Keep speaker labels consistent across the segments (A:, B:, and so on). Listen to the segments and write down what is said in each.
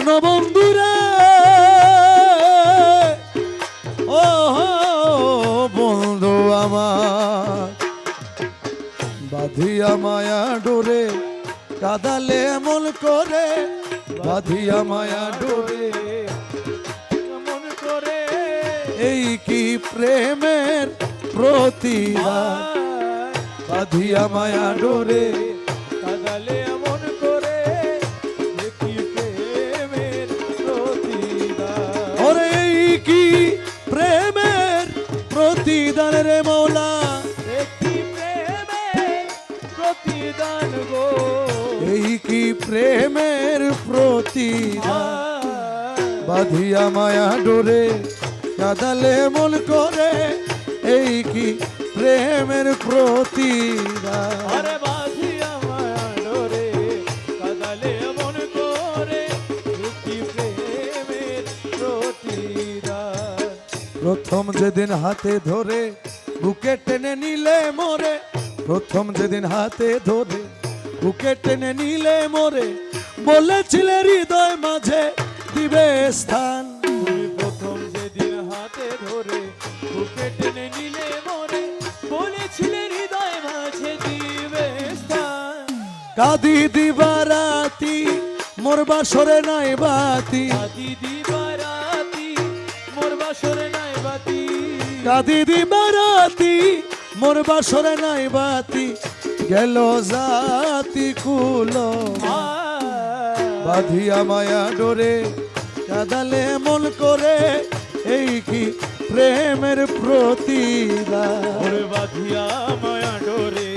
A: প্রাণবন্ধুরে ও বন্ধু আমার। বাঁধিয়া মায়া ডোরে, কাদালে এমন করে। বাঁধিয়া মায়া ডোরে
B: মন করে।
A: এই কি প্রেমের প্রতিদান বাঁধিয়া মায়া ডোরে,
B: কাদালে
A: কি প্রেমের প্রতিদান? বাঁধিয়া মায়া ডোরে কাদালে মন করে এই কি প্রেমের প্রতিদান?
B: আরে বাঁধিয়া মায়া ডোরে কাদালে মন করে দেখি প্রেমের
A: প্রথম যেদিন হাতে ধরে বুকে টেনে নিলে মোরে প্রথম যেদিন হাতে ধরে বুকে টেনে নিলে মোরে বলেছিলে হৃদয় মাঝে দিবে স্থান।
B: তুমি প্রথম যেদিন হাতে ধরে বুকে টেনে নিলে মরে বলেছিলে হৃদয় মাঝে দিবে স্থান।
A: কাদি দিবা রাতি মোর বাসরে নাই বাতি।
B: আদি দিবারাতি মোর বাসরে নাই বাতি।
A: কাদি দিবা রাতি মোর বাসরে নাই বাতি। গেল জাতি কুলো। বাঁধিয়া মায়া ডোরে কাদালে মন করে এই কি প্রেমের প্রতিদান
B: ওরে বাঁধিয়া মায়া ডোরে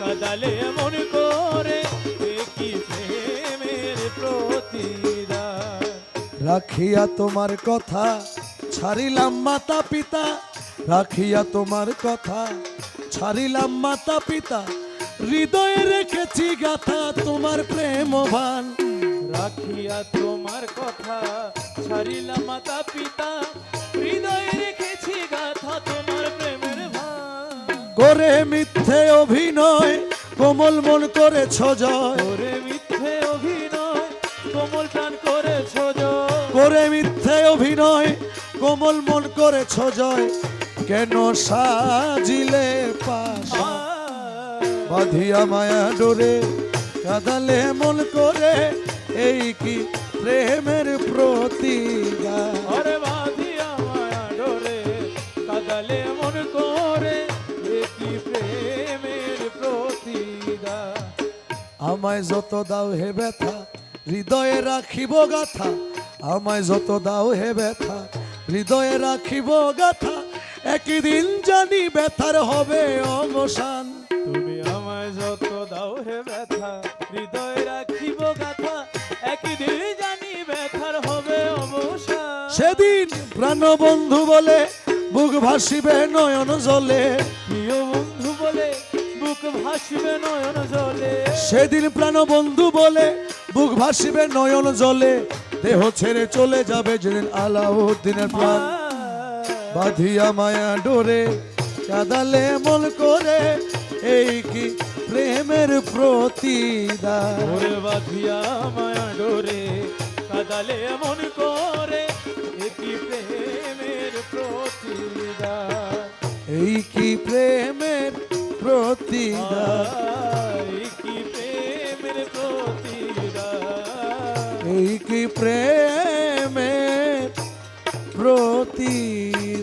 B: কাদালে মন করে কি প্রেমের প্রতিদান
A: রাখিয়া তোমার কথা ছাড়িলাম মাতা পিতা রাখিয়া তোমার কথা ছাড়িলাম মাতা পিতা হৃদয়ে রেখেছি গাথা তোমার প্রেমভান
B: রাখিয়া তোমার কথা ছাড়িলাম মাতা পিতা। হৃদয়ে রেখেছি গাথা তোমার প্রেমের ভান।
A: করে মিথ্যে অভিনয় কোমল মন করেছ জয়।
B: করে মিথ্যে অভিনয় কোমল প্রাণ করেছ জয়।
A: করে মিথ্যে অভিনয় কোমল মন করেছ জয়। কেন সাজিলে পাশা? বাঁধিয়া মায়া ডোরে কাদালে মন করে এই কি প্রেমের প্রতিদান
B: আরে বাঁধিয়া মায়া ডোরে কাদালে মন করে এ কি প্রেমের প্রতিদান
A: আমায় যত দাও হে ব্যথা হৃদয়ে রাখিব গাথা। আমায় যত দাও হে ব্যথা হৃদয়ে রাখিব গাথা। একদিন জানি ব্যথার হবে অবসান।
B: যত দাও হে ব্যথা হৃদয় রাখিব গাথা একদিন জানি ব্যথার হবে অবসান।
A: সেদিন প্রাণবন্ধু বলে বুক ভাসিবে নয়ন জলে।
B: প্রিয় বন্ধু বলে বুক ভাসিবে নয়ন জলে।
A: সেদিন প্রাণবন্ধু বলে বুক ভাসিবে নয়ন জলে। দেহ ছেড়ে চলে যাবে যেদিন আলাউদ্দিনের প্রাণ। বাঁধিয়া মায়া ডোরে কাদালে মন করে এই কি প্রেমের প্রতিদান
B: ওরে বাঁধিয়া মায়া ডোরে কাদালে মন করে একই প্রেমের প্রতিদান
A: এই কি প্রেমের প্রতিদান
B: আই কি প্রেমের প্রতিদান
A: এই কি প্রেমের প্রতিদান